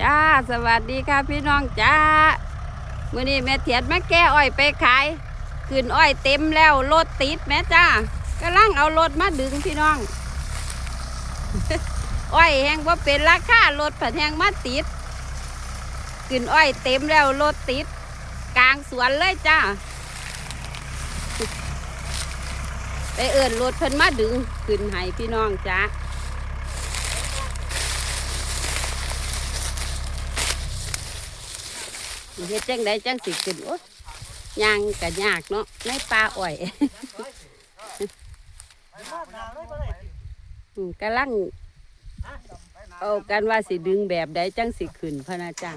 จ้าสวัสดีค่ะพี่น้องจ้ามื่อนี้แม่เถียนแม่แก้อ้อยไปขายขึ้นอ้อยเต็มแล้วรถติดแม่จ้ากำลังเอารถมาดึงพี่น้อง อ้อยแหงว่าเป็นราคารถผัดแหงมาติดขึ้นอ้อยเต็มแล้วรถติด กลางสวนเลยจ้าไปเอื่นรถเพิ่นมาดึงขึ้นให้พี่น้องจ้า เฮ็ดจังไดจังสิขึ้นโอ๊ยางก็ยากเนาะในป่าอ้อยอืมกำลังเอากันว่าสิดึงแบบใดจังสิขึ้นพนาจ้า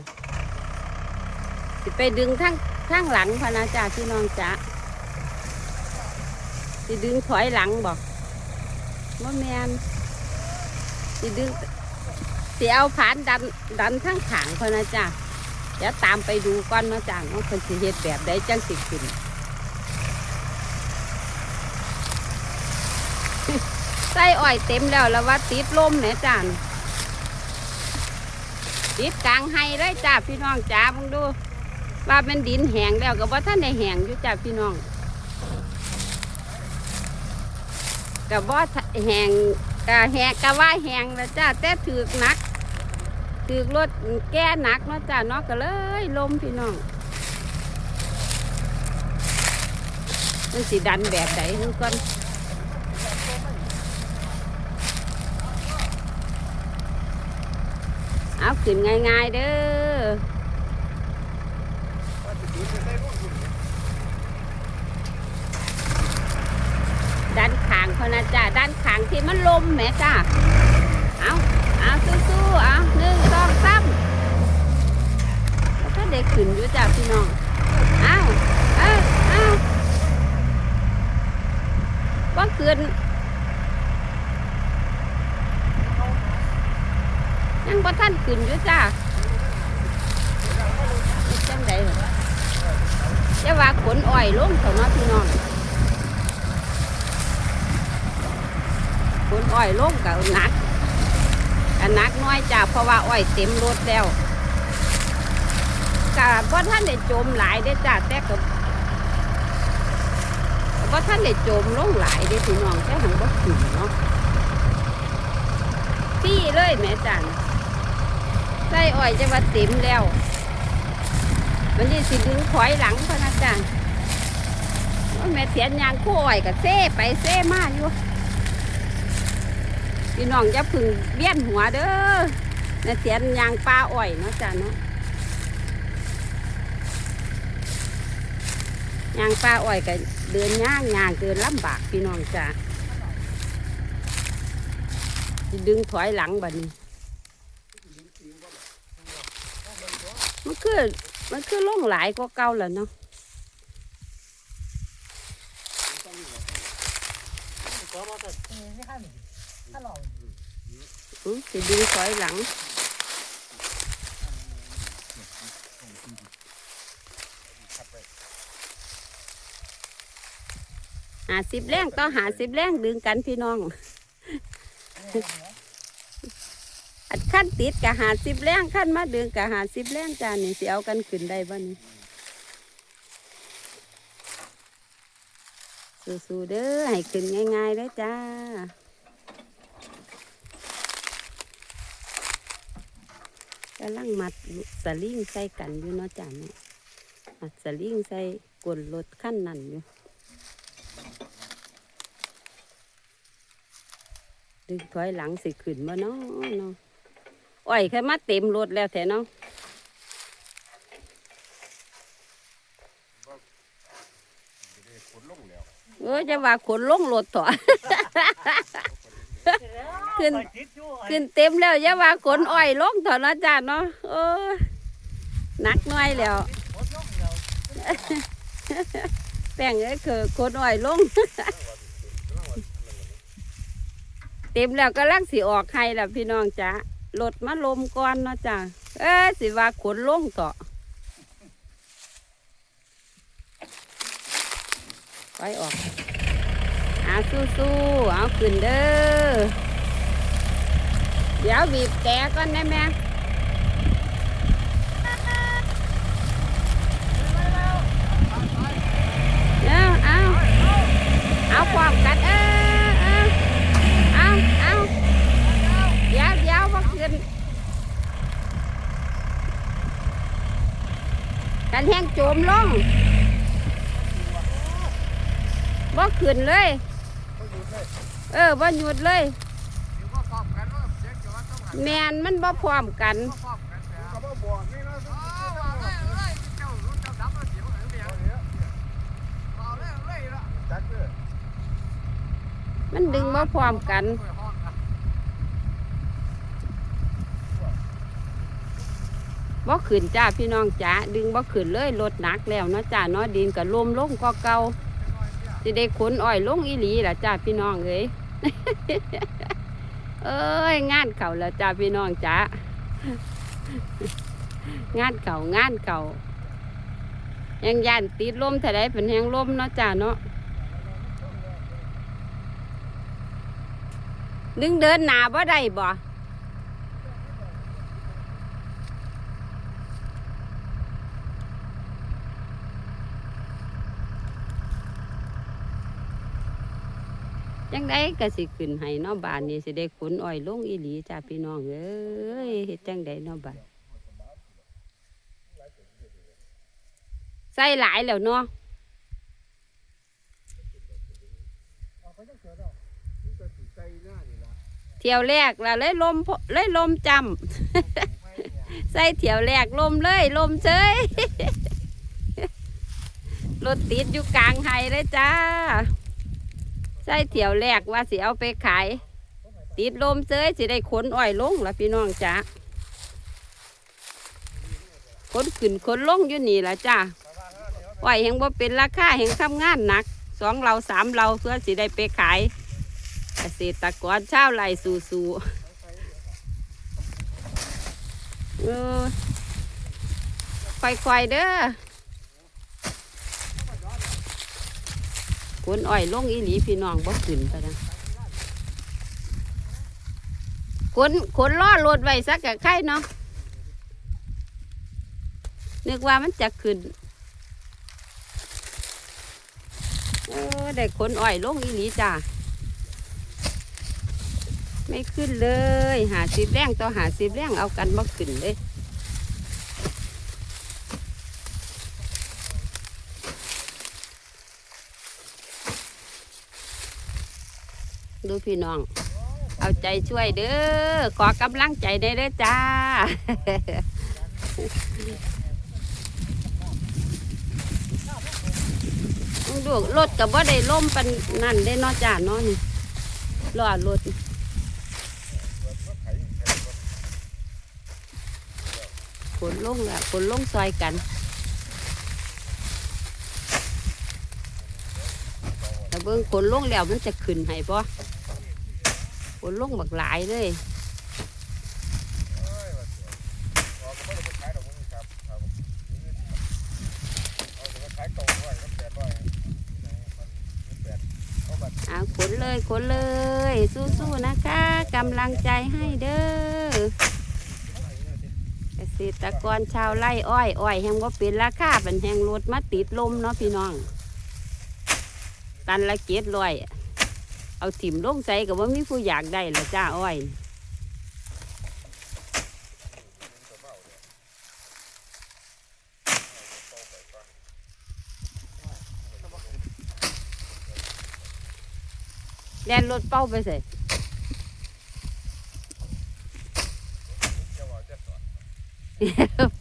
สิไปดึงทั้งทั้งหลังพนาจ้าพี่น้องจ้าสิดึงถอยหลังบอกว่แมนสิดึงสิเอาผานดันดันทั้งขางพนาจ้า เดี๋ยวตามไปดูก่อนเนาะจ้าเนาะเพิ่นสิเฮ็ดแบบใดจังสิขึ้นใส่อ้อยเต็มแล้วแล้วว่าติดลมเนี่ยจ้าติดกลางไห้เลยจ้าพี่น้องจ้าเบิ่งดู ว่าเป็นดินแห้งแล้วก็บ่ท่านได้แห้งอยู่จ้าพี่น้องก็บ่แห้งก็แห้งก็ว่าแห้งแล้วจ้าแต่ถือกหนัก ถือรถแก้หนักเนาะจ้าเนาะก็เลยลมพี่น้องมันสิดันแบบไหนคือก่อนเอาขึ้นง่ายๆเด้อด้านขางเขานะจ้าด้านขางที่มันลมแหมจ้าเอาเอาสู้ๆเอาหนึ่ง สองสามแล้วก็ได้ขึ้นอยู่จ้าพี่น้องเอาเอ้าเอาว่าขึ้นยังบ่ท่านขึ้นอยู่จ้าจังไดจะว่าขนอ้อยลงเถอะเนาะพี่น้องขนอ้อยลงกับหนัก กันนักน้อยจ้าเพราะว่าอ้อยเต็มรถแล้วกะบ่ท่านได้จมหลายได้จ้าแต่ก็บ่ท่านได้จมลงหลายได้อพี่น้องแต่หังบ่ขึ้นเนาะพี่เลยแม่จ้าใส่อ้อยจะมาเต็มแล้ววันนี้สิดึงถอยหลังพนักจารย์แม่เสียนยางคู่อ้อยกับเซ่ไปเซ่มาอยู่ พี่น้องจะพึ่งเบี้ยนหัวเด้อแม่เสียนยางปลาอ้อยเนาะจ้าเนาะยางปลาอ้อยกับเดินย่างยางเดินลำบากพี่น้องจ้าสิดึงถอยหลังบัดนี้มันคือมันคือล่องหลายกว่าเก่าแล้วเนาะือสิดึงถอยหลังหาสิบแรงต่อหาสิบแรงดึงกันพี่น้อง อันขั้นติดกับหาสิบแรงขั้นมาดึงกับหาสิบแรงจ้านี่สิเอากันขึ้นได้บ้านี่สู้ๆเด้อให้ขึ้นง่ายๆเลยจ้า กำลังมัดสลิงใส่กันอยู่เนาะจ้าเนาะมัดสลิงใส่กลรถขั้นนั่นอยู่ ดึงถอยหลังสิขึ้นมาเนาะเนาะอ้อยแค่มาเต็มรถแล้วแท้เนาะเออจะว่าขนลงรถต่อ ขึ้น ขึ้นเต็มแล้วอย่าว่าขนอ้อยลงต่อนะจ้าเนาะเออหนักหน่อยแล้ว แป้งเอ้ยคือขนอ้อยลง เต็มแล้วก็ลังสิออกให้แล้วพี่น้องจ้ารถมาลมก่อนเนาะจ้าเอ้ยสิว่าขนลงต่อไปออก อาสู้ๆเอาขึ้นเด้อ เดี๋ยวบีบแกก่อนได้ไหมเอาเอาเอาความกันเออาเอาาเดี๋ยวเดี๋ยวว่าขึ้นกันแห้งโจมลงบ่ขึ้นเลย เออบ่หยุดเลย แมนมันบ่พร้อมกัน มันดึงบ่พร้อมกันบ่ขึ้นจ้าพี่น้องจ้าดึงบ่ขึ้นเลยรถหนักแล้วเนาะจ้าเนาะดินก็ลมลงก็เก่า สิได้ขนอ้อยลงอีหลีล่ะจ้าพี่น้องเอ้ยเอ้ยงานเก่าแล้วจ้าพี่น้องจ้างานเก่างานเก่ายังย่านติดลมแต่ได้เป็นแหงลมเนาะจ้าเนาะดึงเดินหนาบ่ได้บ่ จังได้ก็สิขึ้นให้นอบานนี่สิได้ขนอ้อยลงอีหลีจ้าพี่น้องเอ้ยเฮ็ดจังได้นอบานใส่หลายแล้วเนาะเที่ยวแรกล้วเลยลมพเลยลมจำใส่เที่ยวแรกลมเลยลมเฉยรถติดอยู่กลางไฮเลยจ้า ใส่เที่ยวแรกว่าสิเอาไปขาย ติดลมเซยสิได้ขนอ้อยลงละพี่น้องจ้าขนขึ้นขนลงอยู่นี่ละจ้าอ้อยแห่งบ่เป็นราคาแห่งทำงานหนักสองเราสามเราเพื่อสิได้ไปขายเกษตรกรชาวไร่สู่สู่ค่อยๆเด้อ ขนอ้อยลงอีหลีพี่น้องบ่ขึ้นไปนะขนขนล้อรถไว้สักกะไข่เนาะนึกว่ามันจะขึ้นเออได้ขนอ้อยลงอีหลีจ้าไม่ขึ้นเลยหาสิบแรงต่อหาสิบแรงเอากันบ่ขึ้นเลย ดูพี่น้อง เอาใจช่วยเด้อ ขอกำลังใจได้เด้อจ้า ดูรถกับว่าได้ล่มปันนั่นได้นอจาเนาะนี่รอรถขนลงอะขนลงซอยกัน แต่ เบิ่งขนลงแล้วมันจะขึ้นให้ปะขนลงบักหลายเลยเอาขนเลยขนเลย สู้ๆนะคะกำลังใจให้เด้อเกษตรกรชาวไร่อ้อยอ้อยแห้งว่าเป็นราคาเป็นแห้งรถมาติดลมเนาะพี่น้อง ตันละเกียรลอย เอาถิ่มลงใส่กับว่ามีผู้อยากได้ละจ้าอ้อย แล่นรถเป้าไปใส่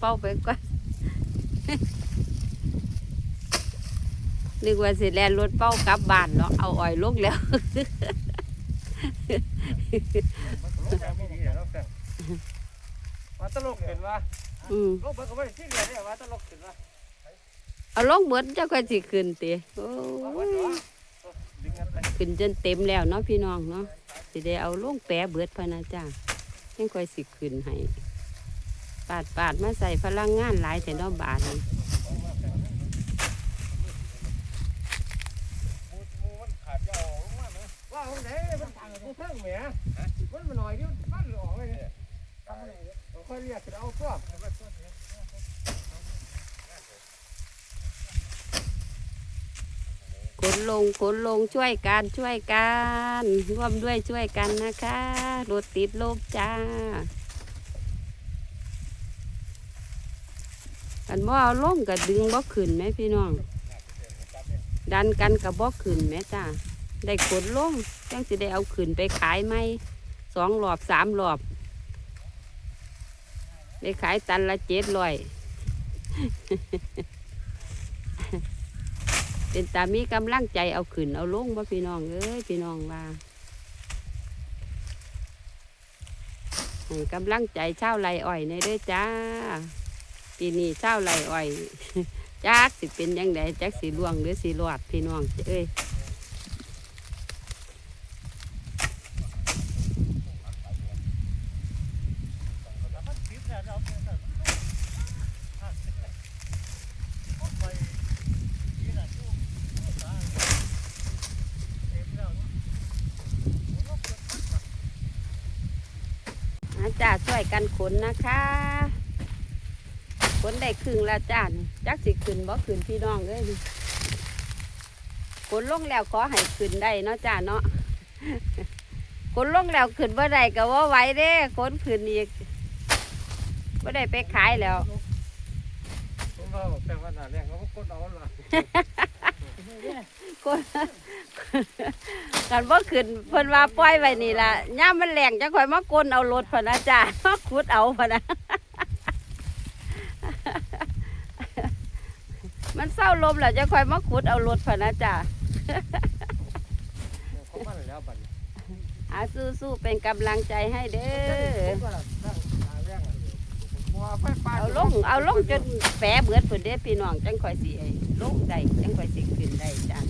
เป้าไปก่อน นึกว่าสิแล่นรถเป้ากลับบ้านเนาะเอาอ้อยลงแล้วว่าตลกเห็นว่าอืมลกเบิกก็ไม่ได้ที่เรียนเนี่ยว่าตลกเห็นว่าเอาลงเบิดเจ้าก็สิขึ้นติโอ้ว่าวันยเนาะดึงกันไปขึ้นจนเต็มแล้วเนาะพี่น้องเนาะสิได้เอาลงแปะเบิดพะนะจ้ายังค่อยสิขึ้นให้ปาดปาดมาใส่พลังงานหลายแต่เนอบาทนี่มูมันขาดจะออกมาไห มว่าห้องไหนมันทางกูเพิ่งแหมมันมาหน่อยนี่มันปั้นอกเลยเนี่ยทำอะไรเนี่ยค่อยเรียกเอาตัวขนลงขนลงช่วยกันช่วยกันร่วมด้วยช่วยกันนะคะรถติดลบจ้ากันบ่เอาลงก็ดึงบ่ขึ้นแหมพี่น้อง ดันกันกับบ่ขึ้นแหม่จ้าได้ขนลง จังสิได้เอาขึ้นไปขายไหมสองรอบสามรอบได้ขายตันละเจ็ดร้อยเป็นตามีกำลังใจเอาขึ้นเอาลงบ่พี่น้องเอ้ยพี่น้องว่าให้กำลังใจเช่าไรอ้อยในเด้อจ้าปีนี้เช่าไรอ้อยจักสิเป็นยังไงจักสิล่วงหรือสิรอดพี่น้องเอ้ย อาจ้าช่วย กันขนนะคะขนได้ครึ่งแล้วจ้านี่จักสิขึ้นบ่ขึ้นพี่น้องเลยนี่ขนลงแล้วขอให้ขึ้นได้เนาะจ้าเนาะขนลงแล้วขึ้นบ่ได้ก็ว่าไหวเด้ขนขึ้นอีกบ่ได้ไปขายแล้วผมว่าแต่ว่าหน้าแรงเขาก็กดเอาละคน กันบ่ขึ้นเพิ่นว่าปล่อยไว้นี่ล่ะย่ามมันแรงจังค่อยมากลเอารถพะนะจ้ามาขุดเอาพะนะมันเศร้าลมแล้วจะคอยมาขุดเอารถพะนะจ้าเขามาแล้วบัดนี้อาสู้ๆเป็นกำลังใจให้เด้อ เอาลงเอาลงจนแปะเบิดเพิ่นเด้อพี่น้องจังค่อยสิไอ้ลงได้จังค่อยสิขึ้นได้จ้า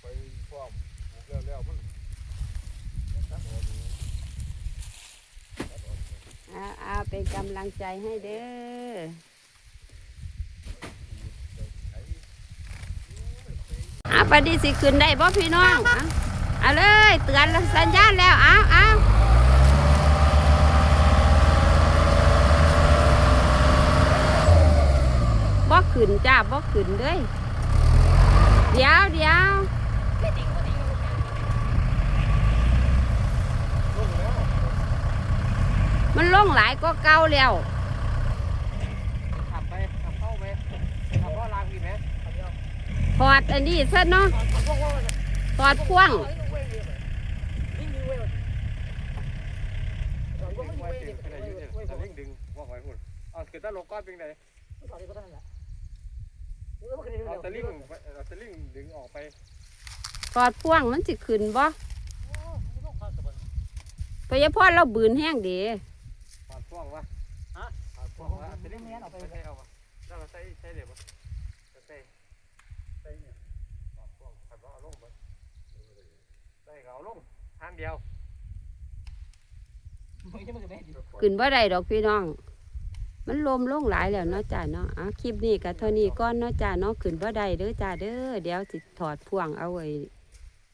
ไปฟ้อมแล้วแล้วมัน อาอา เป็นกำลังใจให้เด้ออาปดีสิขึ้นได้บ่พี่น้องเอาเอาเลยเตือนสัญญาณแล้วเอาเอาบ่ขึ้นจ้าบ่ขึ้นเลยเดี๋ยวเดี๋ยว ลงแล้ว มันลงหลายก็เก่าแล้วขับไปขับเข้าไปขับเข้าลางอีกไหมขับเดียวถอดอันนี้ซะเนาะขับพวกว่าถอดพ่วงวิ่งวิ่งไว้ดึงไปไหนอยู่เนี่ยจะวิ่งดึงว่าไว้หุ่นเอาคือตะลกก้อนเป็นไงเอาตะลิ่งเอาตะลิ่งดึงออกไปถอดพ่วงมันสิขึ้นบ่พยาพอเราบืนแห้งเดีปาดฟ่วงวะฮะปาดฟ่วงวะตะลิ่งเอาไปใส่เอาวะแล้วเราใส่ใส่เดี๋ยวใส่ใส่เนี่ยปาดฟ่วงขับเอาลงไปใส่เอาลงทางเดียวขึ้นบ่ได้ดอกพี่น้อง มันลมลงหลายแล้วเนาะจ้าเนาะอะคลิปนี้ก็เท่านี้ก่อนเนาะจ้าเนาะขึ้นบ่ได้เด้อจ้าเด้อเดี๋ยวสิถอดพ่วงเอาไว้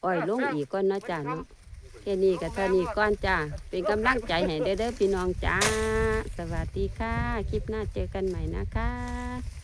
อ้อยลงอีกก่อนเนาะจ้าเนาะ แค่นี้ก็เท่านี้ก่อนจ้าเป็นกำลังใจให้เด้อเด้อพี่น้องจ้า สวัสดีค่ะ คลิปหน้าเจอกันใหม่นะคะ